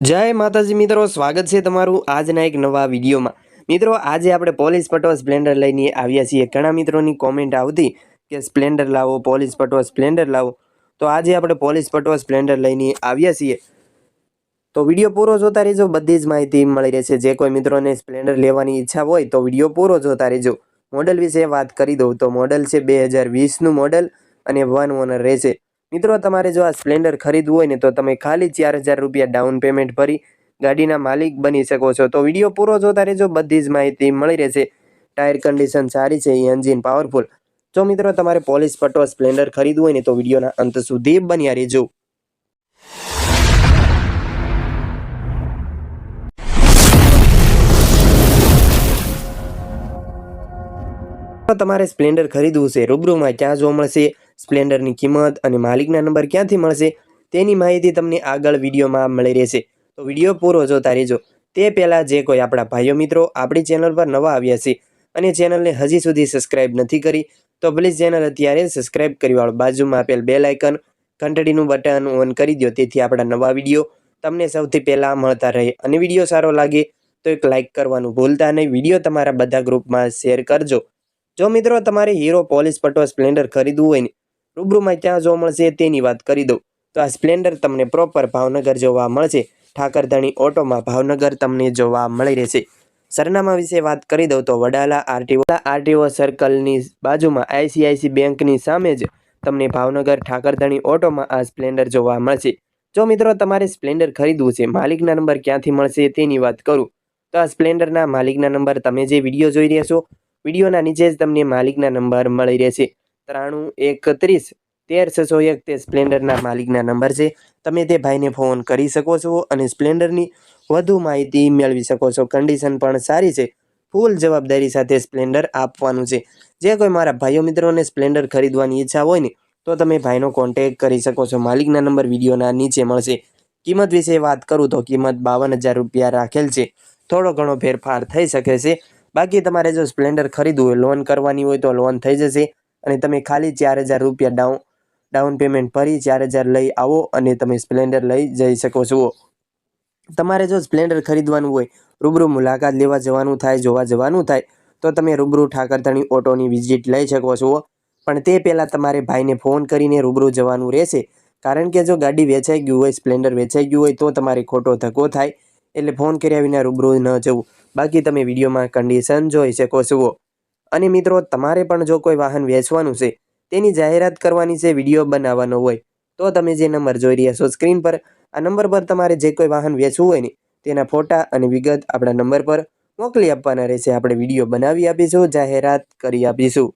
જય માતાજી મિત્રો, સ્વાગત છે તમારું આજના એક નવા વિડીયોમાં. મિત્રો, આજે આપણે પોલીસ પટો સ્પ્લેન્ડર લઈને આવ્યા છીએ. ઘણા મિત્રોની કોમેન્ટ આવતી કે સ્પ્લેન્ડર લાવો, પોલીસ પટો સ્પ્લેન્ડર લાવો. તો આજે આપણે પોલીસ પટો સ્પ્લેન્ડર લઈને આવ્યા છીએ. તો વીડિયો પૂરો જોતા રહેજો, બધી જ માહિતી મળી રહેશે. જે કોઈ મિત્રોને સ્પ્લેન્ડર લેવાની ઈચ્છા હોય તો વીડિયો પૂરો જોતા રહેજો. મોડલ વિશે વાત કરી દઉં તો મોડલ છે બે હજાર વીસનું મોડલ અને વન ઓનર રહેશે. મિત્રો, તમારે જો આ સ્પ્લેન્ડર ખરીદવું હોય ને, તો તમે ખાલી ચાર હજાર રૂપિયા ડાઉન પેમેન્ટ ભરી ગાડીના માલિક બની શકો છો. તો વીડિયો પૂરો જોતા રહેજો. બધી જ માહિતી મળી રહેશે. ટાયર કન્ડિશન સારી છે એન્જિન પાવરફુલ જો મિત્રો, તમારે પોલીસ પટો સ્પ્લેન્ડર ખરીદવું હોય ને, તો વિડીયોના અંત સુધી બન્યા રહેજો. તમારે સ્પ્લેન્ડર ખરીદવું છે, રૂબરૂમાં ક્યાં જોવા મળશે? સ્પ્લેન્ડરની કિંમત અને માલિકના નંબર ક્યાંથી મળશે તેની માહિતી તમને આગળ વિડીયોમાં મળી રહેશે. તો વીડિયો પૂરો જોતા રહેજો. તે પહેલાં જે કોઈ આપણા ભાઈઓ મિત્રો આપણી ચેનલ પર નવા આવ્યા છે અને ચેનલને હજી સુધી સબસ્ક્રાઇબ નથી કરી, તો પ્લીઝ ચેનલ અત્યારે સબસ્ક્રાઇબ કરી વાળો બાજુમાં આપેલ બે લાઇકન ઘંટડીનું બટન ઓન કરી દો તેથી આપણા નવા વીડિયો તમને સૌથી પહેલાં મળતા રહે. અને વીડિયો સારો લાગે તો એક લાઇક કરવાનું ભૂલતા નહીં. વીડિયો તમારા બધા ગ્રુપમાં શેર કરજો. જો મિત્રો તમારે હીરો પોલીસ પટો સ્પ્લેન્ડર ખરીદવું હોય ને રૂબરૂમાં ક્યાં જોવા મળશે તેની વાત કરી દઉં. તો આ સ્પ્લેન્ડર તમને પ્રોપર ભાવનગર જોવા મળશે. ઠાકરધણી ઓટોમાં ભાવનગર તમને જોવા મળી રહેશે. સરનામા વિશે વાત કરી દઉં તો વડાલા આરટીઓ આરટીઓ સર્કલની બાજુમાં આઈસીઆઈસી બેંકની સામે જ તમને ભાવનગર ઠાકરધણી ઓટોમાં આ સ્પ્લેન્ડર જોવા મળશે. જો મિત્રો તમારે સ્પ્લેન્ડર ખરીદવું છે, માલિકના નંબર ક્યાંથી મળશે તેની વાત કરું. તો આ સ્પ્લેન્ડરના માલિકના નંબર તમે જે વીડિયો જોઈ રહ્યા છો, વિડીયોના નીચે જ તમને માલિકના નંબર મળી રહેશે. ત્રાણું એકત્રીસ. તેર છસો એક, તે સ્પ્લેન્ડરના માલિકના નંબર છે. તમે તે ભાઈને ફોન કરી શકો છો અને સ્પ્લેન્ડરની વધુ માહિતી મેળવી શકો છો. કન્ડિશન પણ સારી છે. ફૂલ જવાબદારી સાથે સ્પ્લેન્ડર આપવાનું છે. જે કોઈ મારા ભાઈઓ મિત્રોને સ્પ્લેન્ડર ખરીદવાની ઈચ્છા હોય ને, તો તમે ભાઈનો કોન્ટેક કરી શકો છો. માલિકના નંબર વિડીયોના નીચે મળશે. કિંમત વિશે વાત કરું તો કિંમત બાવન હજાર રૂપિયા રાખેલ છે. થોડો ઘણો ફેરફાર થઈ શકે છે. બાકી તમારે જો સ્પ્લેન્ડર ખરીદવું હોય, લોન કરવાની હોય તો લોન થઈ જશે. અને તમે ખાલી ચાર હજાર રૂપિયા ડાઉન ડાઉન પેમેન્ટ ભરી ચાર હજાર લઈ આવો અને તમે સ્પ્લેન્ડર લઈ જઈ શકો છો. તમારે જો સ્પ્લેન્ડર ખરીદવાનું હોય, રૂબરૂ મુલાકાત લેવા જવાનું થાય, જોવા જવાનું થાય, તો તમે રૂબરૂ ઠાકરધણી ઓટોની વિઝિટ લઈ શકો છો. પણ તે પહેલાં તમારે ભાઈને ફોન કરીને રૂબરૂ જવાનું રહેશે. કારણ કે જો ગાડી વેચાઈ ગયું હોય, સ્પ્લેન્ડર વેચાઈ ગયું હોય, તો તમારે ખોટો ધક્કો થાય. એટલે ફોન કર્યા વિના રૂબરૂ ન જવું. બાકી તમે વિડીયોમાં કન્ડિશન જોઈ શકો છો. અને મિત્રો, તમારે પણ જો કોઈ વાહન વેચવાનું છે, તેની જાહેરાત કરવાની છે, વીડિયો બનાવવાનો હોય, તો તમે જે નંબર જોઈ રહ્યા છો સ્ક્રીન પર, આ નંબર પર તમારે જે કોઈ વાહન વેચવું હોય ને, તેના ફોટા અને વિગત આપણા નંબર પર મોકલી આપવાના રહેશે. આપણે વીડિયો બનાવી આપીશું, જાહેરાત કરી આપીશું.